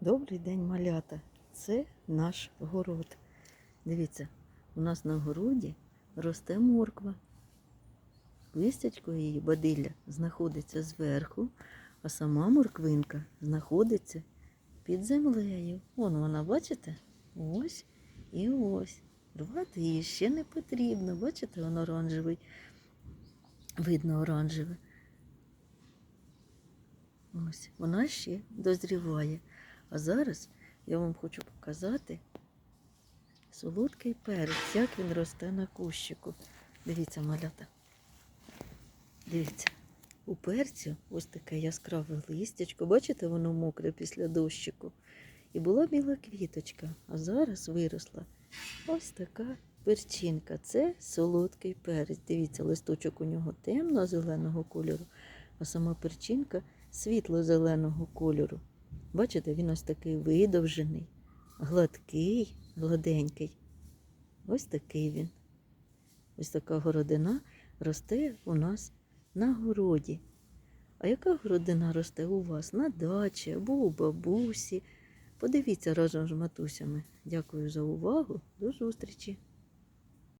Добрий день, малята. Це наш город. Дивіться, у нас на городі росте морква. Листячко її бадилля знаходиться зверху, а сама морквинка знаходиться під землею. Вон вона, бачите? Ось і ось. Рвати її ще не потрібно. Бачите, він оранжевий. Видно оранжеве. Ось, вона ще дозріває. А зараз я вам хочу показати солодкий перець, як він росте на кущику. Дивіться, малята. Дивіться, у перцю ось таке яскраве листячко. Бачите, воно мокре після дощику. І була біла квіточка, а зараз виросла ось така перчинка. Це солодкий перець. Дивіться, листочок у нього темно-зеленого кольору, а сама перчинка світло-зеленого кольору. Бачите, він ось такий видовжений, гладкий, гладенький. Ось такий він. Ось така городина росте у нас на городі. А яка городина росте у вас на дачі або у бабусі? Подивіться разом з матусями. Дякую за увагу. До зустрічі!